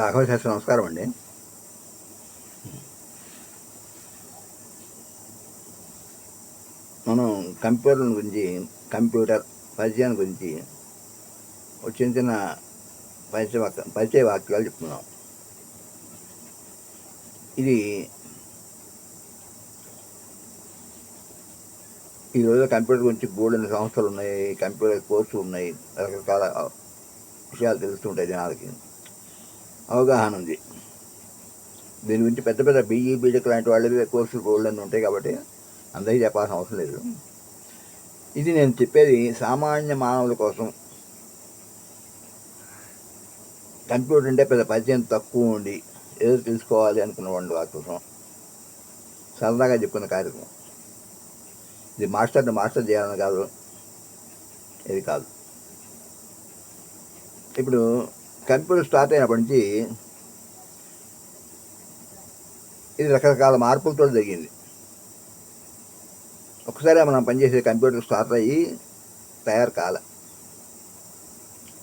రాఘవ శాస్త్రి నమస్కారం అండి. మనం కంప్యూటర్ గురించి కంప్యూటర్ పరిచయం గురించి ఒక చిన్న చిన్న పరిచయ పరిచయ వాక్యాలు చెప్తున్నాం. ఇది ఈరోజు కంప్యూటర్ గురించి బోర్డు సంస్థలు ఉన్నాయి కంప్యూటర్ కోర్సులు ఉన్నాయి రకరకాల విషయాలు తెలుస్తుంటాయి జనాలకి. అవగాహన ఉంది. దీని గురించి పెద్ద పెద్ద బీఈ బీటెక్ e, e లాంటి వాళ్ళవి కోర్సులు బోర్డులన్నీ ఉంటాయి కాబట్టి అందరికీ చెప్పాల్సిన అవసరం లేదు. ఇది నేను చెప్పేది సామాన్య మానవుల కోసం. కంప్యూటర్ అంటే పెద్ద పరిచయం తక్కువ ఉండి ఏదో తెలుసుకోవాలి అనుకున్న వాళ్ళు వారి కోసం సరదాగా చెప్పుకున్న కార్యక్రమం. ఇది మాస్టర్ని మాస్టర్ చేయాలని కాదు ఇది కాదు. ఇప్పుడు కంప్యూటర్ స్టార్ట్ అయినప్పటి నుంచి ఇది రకరకాల మార్పులతో జరిగింది. ఒకసారి మనం పనిచేసే కంప్యూటర్ స్టార్ట్ అయ్యి తయారు కాల.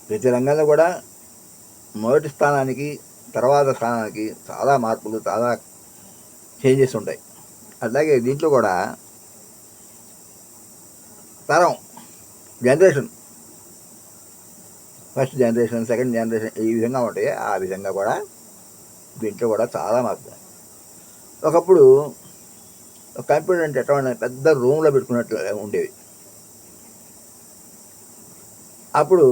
ప్రతి రంగంలో కూడా మొదటి స్థానానికి తర్వాత స్థానానికి చాలా మార్పులు చాలా చేంజెస్ ఉంటాయి. అట్లాగే దీంట్లో కూడా తరం generation first generation second generation ఈ విధంగా ఉంటాయి ఆ విధంగా కూడా దీంట్లో కూడా చాలా మార్పు ఒకప్పుడు కంప్యూటర్ అంటే ఎటువంటి పెద్ద రూమ్లో పెట్టుకున్నట్లు ఉండేవి. అప్పుడు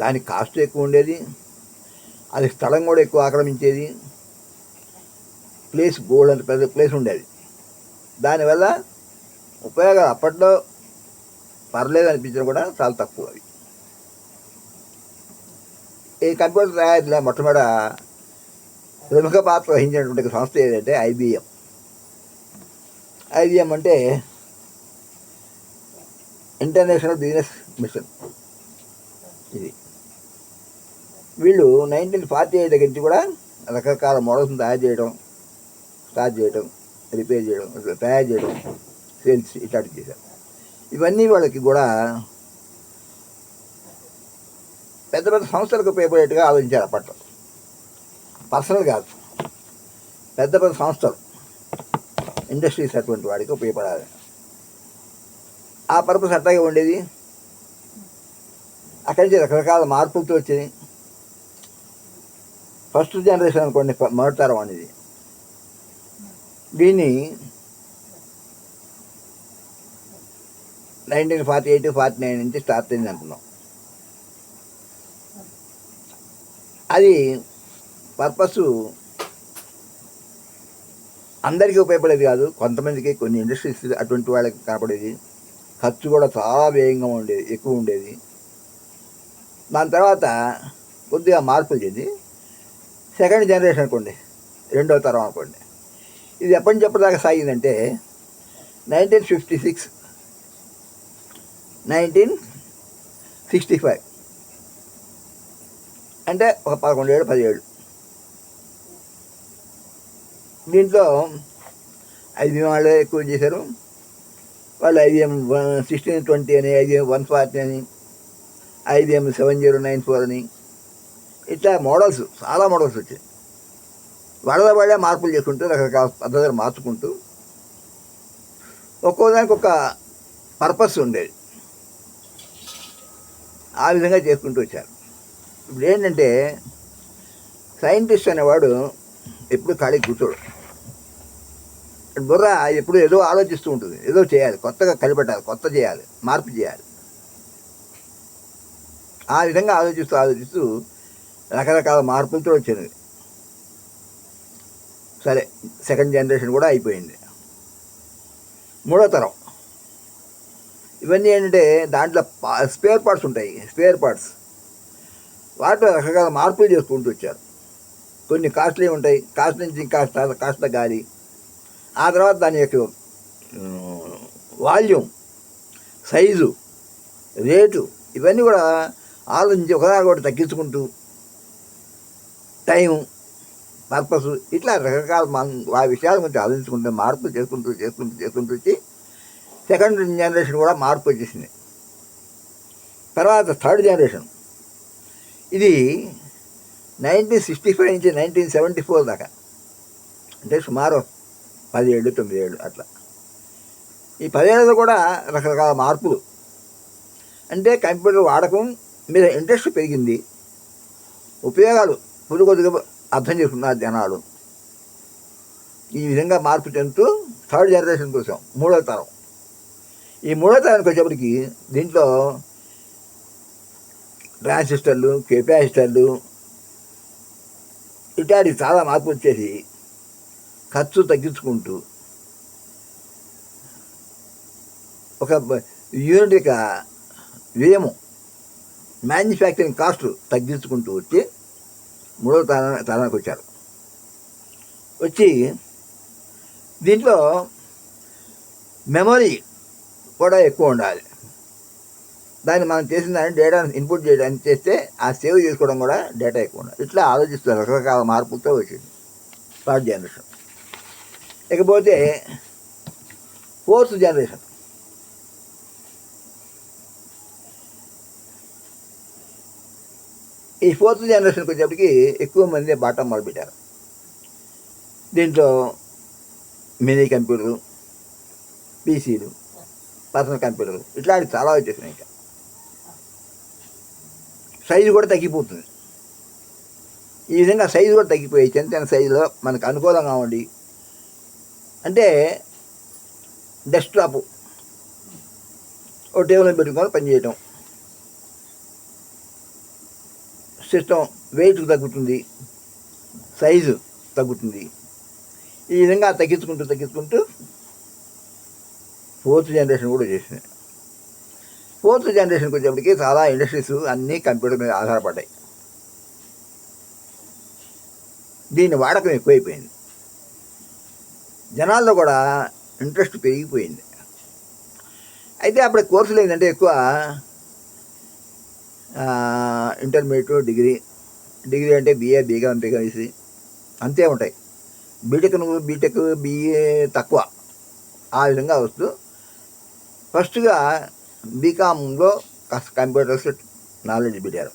దాని కాస్ట్ ఎక్కువ ఉండేది అది స్థలం కూడా ఎక్కువ ఆక్రమించేది ప్లేస్ గోల్డ్ అంత పెద్ద ప్లేస్ ఉండేది. దానివల్ల ఉపయోగాలు అప్పట్లో పర్లేదు అనిపించడం కూడా చాలా తక్కువ అవి. ఈ కంప్యూటర్ తయారీలో మొట్టమొదట ప్రముఖ పాత్ర వహించినటువంటి సంస్థ ఏదంటే ఐబిఎం. ఐబిఎం అంటే ఇంటర్నేషనల్ బిజినెస్ మిషన్. ఇది. వీళ్ళు నైన్టీన్ ఫార్టీ ఎయిట్ దగ్గర నుంచి కూడా రకరకాల మోడల్స్ని తయారు చేయడం స్టార్ట్ చేయడం రిపేర్ చేయడం తయారు చేయడం సేల్స్ ఇట్లాంటివి చేశారు. ఇవన్నీ వాళ్ళకి కూడా పెద్ద పెద్ద సంస్థలకు ఉపయోగపడేట్టుగా ఆలోచించారు అప్పట్లో. పర్సనల్ కాదు. పెద్ద పెద్ద సంస్థలు ఇండస్ట్రీస్ అటువంటి వాడికి ఉపయోగపడాలి. ఆ పర్పస్ అట్లాగే ఉండేది. అక్కడి నుంచి రకరకాల మార్పులతో వచ్చింది. ఫస్ట్ జనరేషన్ అనుకోండి ఫ- మొదటి తరం అనేది. దీన్ని nineteen forty eight forty nine నుంచి స్టార్ట్ అయింది అనుకున్నాం. అది పర్పస్ అందరికీ ఉపయోగపడేది కాదు. కొంతమందికి కొన్ని ఇండస్ట్రీస్ అటువంటి వాళ్ళకి కనపడేది ఖర్చు కూడా చాలా వేగంగా ఉండేది ఎక్కువ ఉండేది. దాని తర్వాత కొద్దిగా మార్పులు చెంది సెకండ్ జనరేషన్ అనుకోండి రెండో తరం అనుకోండి. ఇది ఎప్పటి నుంచి ఎప్పటిదాకా సాగిందంటే nineteen fifty six nineteen sixty five అంటే ఒక పదకొండు ఏళ్ళు పదిహేడు. దీంట్లో ఐబీఎం వాళ్ళే ఎక్కువ చేశారు. వాళ్ళు ఐబీఎం సిక్స్టీన్ ట్వంటీ అని ఐబీఎం వన్ ఫార్టీ అని IBM seven zero nine four అని. ఇట్లా మోడల్స్ చాలా మోడల్స్ వచ్చాయి. వాళ్ళ వాళ్ళే మార్పులు చేసుకుంటూ రకరకాల పద్ధతులు మార్చుకుంటూ ఒక్కో దానికి ఒక పర్పస్ ఉండేది. ఆ విధంగా చేసుకుంటూ వచ్చారు. ఇప్పుడు ఏంటంటే సైంటిస్ట్ అనేవాడు ఎప్పుడు ఖాళీ కూర్చోడు. బుర్ర ఎప్పుడు ఏదో ఆలోచిస్తూ ఉంటుంది. ఏదో చేయాలి. కొత్తగా కనిపెట్టాలి. కొత్త చేయాలి. మార్పు చేయాలి. ఆ విధంగా ఆలోచిస్తూ ఆలోచిస్తూ రకరకాల మార్పులతో వచ్చింది సరే సెకండ్ జనరేషన్ కూడా అయిపోయింది. మూడో తరం. ఇవన్నీ ఏంటంటే దాంట్లో స్పేర్ పార్ట్స్ ఉంటాయి. Spare parts. వాటిలో రకరకాల మార్పులు చేసుకుంటూ వచ్చారు. కొన్ని కాస్ట్లీ ఉంటాయి. కాస్ట్ నుంచి కాస్త కాస్త గాలి. ఆ తర్వాత దాని యొక్క వాల్యూమ్ సైజు రేటు ఇవన్నీ కూడా ఆలోచించి ఒకదాని ఒకటి తగ్గించుకుంటూ టైం పర్పస్ ఇట్లా రకరకాల మన ఆ విషయాల గురించి ఆలోచించుకుంటూ మార్పులు చేసుకుంటూ చేసుకుంటూ చేసుకుంటూ వచ్చి సెకండ్ జనరేషన్ కూడా మార్పు వచ్చేసింది. తర్వాత థర్డ్ జనరేషన్ ఇది నైన్టీన్ సిక్స్టీ ఫైవ్ నుంచి నైన్టీన్ సెవెంటీ ఫోర్ దాకా. అంటే సుమారు పదిహేడు తొమ్మిది ఏళ్ళు అట్లా. ఈ పదిహేడు కూడా రకరకాల మార్పులు. అంటే కంప్యూటర్ వాడకం మీద ఇంట్రెస్ట్ పెరిగింది. ఉపయోగాలు కొద్ది కొద్దిగా అర్థం చేసుకున్నారు జనాలు. ఈ విధంగా మార్పు చెందుతూ థర్డ్ జనరేషన్ కోసం మూడో తరం. ఈ మూడో తరానికి వచ్చేప్పటికి దీంట్లో ట్రాన్సిస్టర్లు కెపాసిటర్లు ఇట్లాంటి చాలా మార్పు వచ్చేసి ఖర్చు తగ్గించుకుంటూ ఒక యూనిట్ యొక్క వ్యయము మ్యానుఫ్యాక్చరింగ్ కాస్ట్ తగ్గించుకుంటూ వచ్చి మూడవ తరా తరానికి వచ్చారు. వచ్చి దీంట్లో మెమరీ కూడా ఎక్కువ ఉండాలి. దాన్ని మనం చేసిన దాన్ని డేటాను ఇన్పుట్ చేయడానికి చేస్తే ఆ సేవ్ చేసుకోవడం కూడా డేటా ఎక్కువ ఇట్లా ఆలోచిస్తారు రకరకాల మార్పులతో వచ్చింది. థర్డ్ జనరేషన్ ఇకపోతే ఫోర్త్ జనరేషన్ ఈ ఫోర్త్ జనరేషన్కి వచ్చేప్పటికి ఎక్కువ మంది బాటం మొదలుపెట్టారు. దీంట్లో మినీ కంప్యూటరు పీసీలు పర్సనల్ కంప్యూటర్లు ఇట్లాంటివి చాలా వచ్చేసినాయి ఇంకా. సైజు కూడా తగ్గిపోతుంది. ఈ విధంగా సైజు కూడా తగ్గిపోయి చిన్న చిన్న సైజులో మనకు అనుకూలంగా ఉండి అంటే డెస్క్టాప్ ఓ టేబుల్ పెట్టుకొని పనిచేయటం. సిస్టమ్ వెయిట్ తగ్గుతుంది సైజు తగ్గుతుంది. ఈ విధంగా తగ్గించుకుంటూ తగ్గించుకుంటూ ఫోర్త్ జనరేషన్ కూడా చేసినాయి ఫోర్త్ జనరేషన్కి వచ్చేప్పటికి చాలా ఇండస్ట్రీస్ అన్నీ కంప్యూటర్ మీద ఆధారపడ్డాయి. దీని వాడకం ఎక్కువైపోయింది. జనాల్లో కూడా ఇంట్రెస్ట్ పెరిగిపోయింది. అయితే అప్పుడు కోర్సులు ఏంటంటే ఎక్కువ ఇంటర్మీడియట్ డిగ్రీ డిగ్రీ అంటే బిఏ బీగా ఉంటాయి కలిసి అంతే ఉంటాయి. బీటెక్ నువ్వు బీటెక్ బిఏ తక్కువ. ఆ విధంగా వస్తూ ఫస్ట్గా బీకామ్లో కాస్త కంప్యూటర్స్ నాలెడ్జ్ పెట్టారు.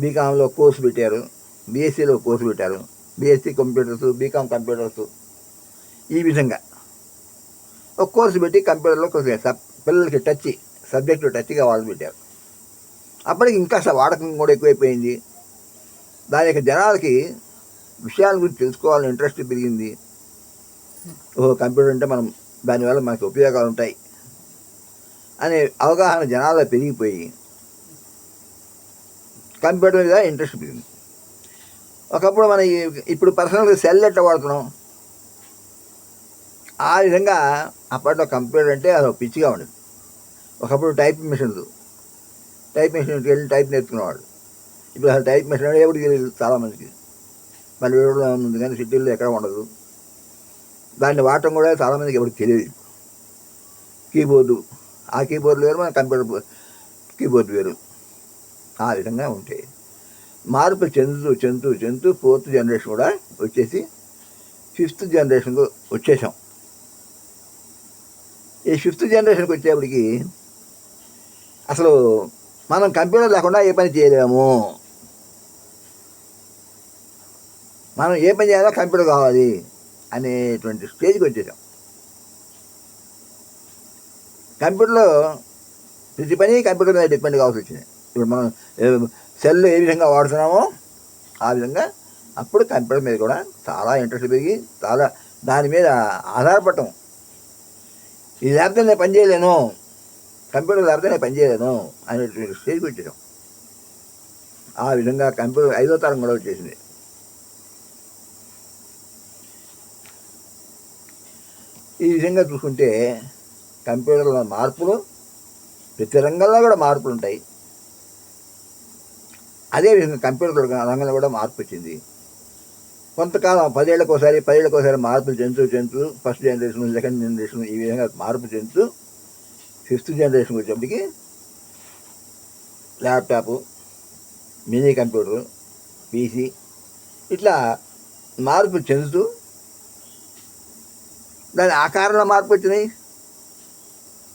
బీకామ్లో కోర్సు పెట్టారు. బీఎస్సీలో కోర్సు పెట్టారు. బీఎస్సీ కంప్యూటర్స్ బీకామ్ కంప్యూటర్స్ ఈ విధంగా. ఒక కోర్సు పెట్టి కంప్యూటర్లో కొంచెం సబ్ పిల్లలకి టచ్ సబ్జెక్టు టచ్గా వాళ్ళు పెట్టారు. అప్పటికి ఇంకా అసలు వాడకం కూడా ఎక్కువైపోయింది. దాని యొక్క జనాలకి విషయాల గురించి తెలుసుకోవాలని ఇంట్రెస్ట్ పెరిగింది. ఓ కంప్యూటర్ అంటే మనం దానివల్ల మనకి ఉపయోగాలు ఉంటాయి. అనే అవగాహన జనాల్లో పెరిగిపోయి కంప్యూటర్ మీద ఇంట్రెస్ట్ పెరిగింది. ఒకప్పుడు మన ఇప్పుడు పర్సనల్గా సెల్ ఎట్లా వాడుతున్నాం? ఆ విధంగా అప్పట్లో కంప్యూటర్ అంటే అది ఒక పిచ్చిగా ఉండేది. ఒకప్పుడు టైప్ మిషన్లు టైప్ మిషన్కి వెళ్ళి టైప్ నేర్చుకునేవాడు ఇప్పుడు అసలు టైప్ మిషన్ అంటే ఎవరికి తెలియదు చాలామందికి మన ఉంది కానీ సిటీల్లో ఎక్కడ ఉండదు. దాన్ని వాడటం కూడా చాలామందికి ఎవరికి తెలియదు. కీబోర్డు ఆ కీబోర్డు వేరు మన కంప్యూటర్ కీబోర్డు వేరు. ఆ విధంగా ఉంటాయి మార్పు చెందుతూ చెందుతూ చెందుతూ ఫోర్త్ జనరేషన్ కూడా వచ్చేసి ఫిఫ్త్ జనరేషన్కు వచ్చేసాం. ఈ ఫిఫ్త్ జనరేషన్కి వచ్చేప్పటికి అసలు మనం కంప్యూటర్ లేకుండా ఏ పని చేయలేము. మనం ఏ పని చేయాలో కంప్యూటర్ కావాలి అనేటువంటి స్టేజ్కి వచ్చేసాం. కంప్యూటర్లో ప్రతి పని కంప్యూటర్ మీద డిపెండ్ కావాల్సి వచ్చింది. ఇప్పుడు మనం సెల్ ఏ విధంగా వాడుతున్నామో ఆ విధంగా అప్పుడు కంప్యూటర్ మీద కూడా చాలా ఇంట్రెస్ట్ పెరిగి చాలా దాని మీద ఆధారపడటం. ఇది లేకపోతే నేను పని చేయలేను కంప్యూటర్ లేకపోతే నేను పని చేయలేను అనేటువంటి స్టేజ్కి వచ్చేసాం. ఆ విధంగా కంప్యూటర్ ఐదో తరం కూడా వచ్చేసింది. ఈ విధంగా చూసుకుంటే కంప్యూటర్లో మార్పులు ప్రతి రంగంలో కూడా మార్పులు ఉంటాయి అదేవిధంగా కంప్యూటర్ రంగంలో కూడా మార్పు వచ్చింది. కొంతకాలం పదేళ్ళకి ఒకసారి పదేళ్ళకి ఒకసారి మార్పులు చెందుతూ చెందుతూ ఫస్ట్ జనరేషన్ సెకండ్ జనరేషన్ ఈ విధంగా మార్పు చెందుతూ ఫిఫ్త్ జనరేషన్ వచ్చేప్పటికి ల్యాప్టాప్ మినీ కంప్యూటర్ పీసీ ఇట్లా మార్పు చెందుతూ దాని ఆకారంలో మార్పు వచ్చినాయి.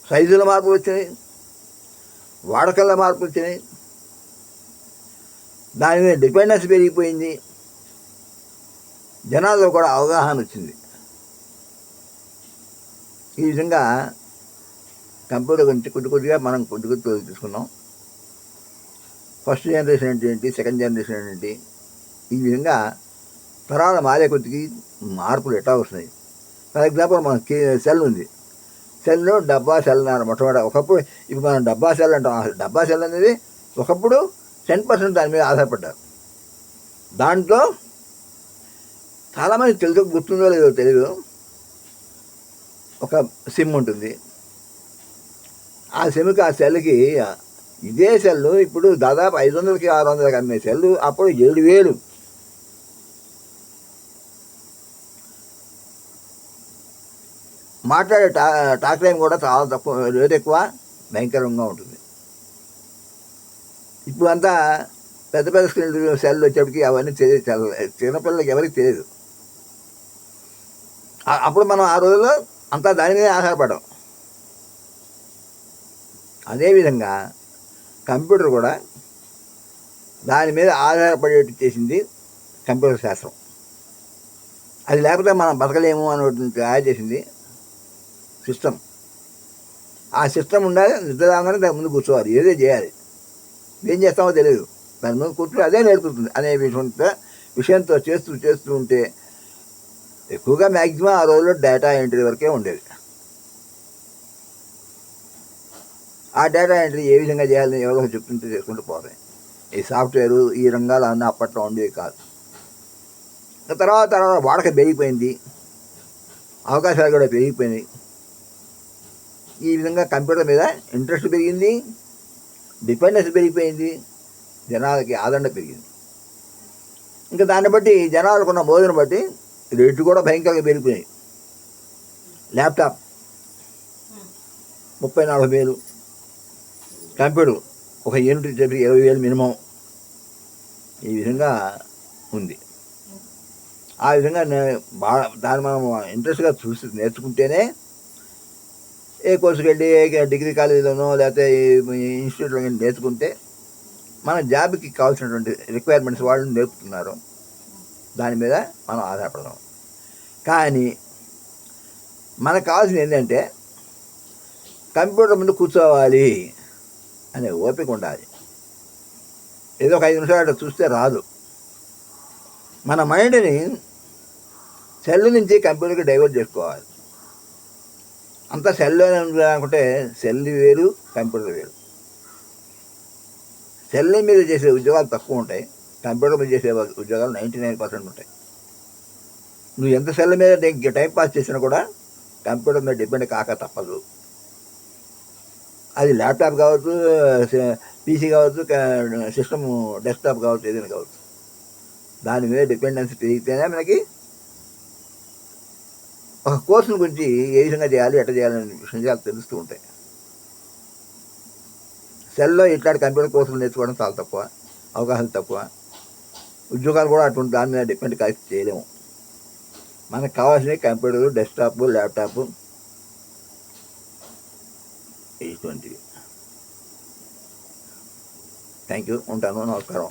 సైజులో మార్పు వచ్చినాయి వాడకల్లో మార్పులు వచ్చినాయి. దాని మీద డిపెండెన్స్ పెరిగిపోయింది. జనాల్లో కూడా అవగాహన వచ్చింది. ఈ విధంగా కంప్యూటర్ గురించి కొద్ది కొద్దిగా మనం కొద్ది కొద్దిగా తీసుకున్నాం ఫస్ట్ జనరేషన్ అంటే ఏంటి సెకండ్ జనరేషన్ ఏంటి? ఈ విధంగా తరాల మారే కొద్దికి మార్పులు ఎట్లా వస్తున్నాయి? ఫర్ ఎగ్జాంపుల్ మన సెల్ ఉంది. సెల్లు డబ్బా సెల్ అన్నారు మొట్టమొదటి. ఒకప్పుడు ఇప్పుడు మనం డబ్బా సెల్ అంటాం. అసలు డబ్బా సెల్ అనేది ఒకప్పుడు టెన్ పర్సెంట్ దాని మీద ఆధారపడ్డారు. దాంట్లో చాలామంది తెలుసు గుర్తుందో లేదో తెలియదు ఒక సిమ్ ఉంటుంది. ఆ సిమ్కి ఆ సెల్కి ఇదే సెల్ ఇప్పుడు దాదాపు ఐదు వందలకి ఆరు వందలకి అమ్మే సెల్ అప్పుడు ఏడు వేలు. మాట్లాడే టా టాక్ టైం కూడా చాలా తక్కువ రేట్ ఎక్కువ భయంకరంగా ఉంటుంది. ఇప్పుడు అంతా పెద్ద పెద్ద స్క్రీన్ సెల్ వచ్చేప్పటికి అవన్నీ తెలియదు చిన్నపిల్లలకి ఎవరికి తెలియదు అప్పుడు మనం ఆ రోజుల్లో అంతా దాని మీద ఆధారపడడం. అదేవిధంగా కంప్యూటర్ కూడా దాని మీద ఆధారపడేట్టు చేసింది కంప్యూటర్ శాస్త్రం. అది లేకపోతే మనం బతకలేము అనేటువంటి తయారు చేసింది సిస్టమ్. ఆ సిస్టమ్ ఉండాలి నిద్ర రాగానే దాని ముందు కూర్చోవాలి ఏదో చేయాలి. ఏం చేస్తామో తెలియదు దాని ముందు కూర్చుని అదే నేర్పుతుంది అనే విషయంతో విషయంతో చేస్తూ చేస్తూ ఉంటే ఎక్కువగా మ్యాక్సిమం ఆ రోజుల్లో డేటా ఎంట్రీ వరకే ఉండేది. ఆ డేటా ఎంట్రీ ఏ విధంగా చేయాలని ఎవరో చెప్తుంటే చేసుకుంటూ పోతాయి. ఈ సాఫ్ట్వేరు ఈ రంగాలు అన్నీ అప్పట్లో ఉండేవి కాదు. తర్వాత తర్వాత వాడక పెరిగిపోయింది. అవకాశాలు కూడా పెరిగిపోయినాయి. ఈ విధంగా కంప్యూటర్ మీద ఇంట్రెస్ట్ పెరిగింది డిపెండెన్స్ పెరిగిపోయింది జనాలకి ఆదరణ పెరిగింది. ఇంకా దాన్ని బట్టి జనాలకున్న మోజును బట్టి రేట్లు కూడా భయంకరంగా పెరిగిపోయాయి ల్యాప్టాప్ ముప్పై నలభై వేలు కంప్యూటర్ ఒక యూనిట్ చెప్పి ఇరవై వేలు మినిమం ఈ విధంగా ఉంది. ఆ విధంగా నే- బాగా దాన్ని మనం ఇంట్రెస్ట్గా చూసి నేర్చుకుంటేనే ఏ కోర్సుకి వెళ్ళి ఏ డిగ్రీ కాలేజీలోనో లేకపోతే ఈ ఇన్స్టిట్యూట్లో నేర్చుకుంటే మన జాబ్కి కావాల్సినటువంటి రిక్వైర్మెంట్స్ వాళ్ళు నేర్పుతున్నారు. దాని మీద మనం ఆధారపడదాం. కానీ మనకు కావాల్సింది ఏంటంటే కంప్యూటర్ ముందు కూర్చోవాలి అనే ఓపిక ఉండాలి. ఏదో ఒక ఐదు నిమిషాలు అట్లా చూస్తే రాదు. మన మైండ్ని సెల్ నుంచి కంప్యూటర్కి డైవర్ట్ చేసుకోవాలి. అంతా సెల్లోనే ఉంది అనుకుంటే సెల్ వేరు కంప్యూటర్ వేరు. సెల్ మీద చేసే ఉద్యోగాలు తక్కువ ఉంటాయి కంప్యూటర్ మీద చేసే ఉద్యోగాలు నైంటీ నైన్ పర్సెంట్ ఉంటాయి. నువ్వు ఎంత సెల్ మీద టైం పాస్ చేసినా కూడా కంప్యూటర్ మీద డిపెండ్ కాక తప్పదు. అది ల్యాప్టాప్ కావచ్చు పీసీ కావచ్చు సిస్టమ్ డెస్క్టాప్ కావచ్చు ఏదైనా కావచ్చు. దాని మీద డిపెండెన్సీ పెరిగితేనే మనకి ఒక కోర్సుల గురించి ఏ విధంగా చేయాలి ఎట్లా చేయాలనే విషయాలు తెలుస్తూ ఉంటాయి. సెల్లో ఇట్లాంటి కంప్యూటర్ కోర్సులు నేర్చుకోవడం చాలా తక్కువ అవగాహన తక్కువ. ఉద్యోగాలు కూడా అటువంటి దాని మీద డిపెండ్ కాసి చేయలేము. మనకు కావాల్సినవి కంప్యూటర్ డెస్క్టాప్ ల్యాప్టాప్ ఇటువంటివి. థ్యాంక్ యూ ఉంటాను. నమస్కారం.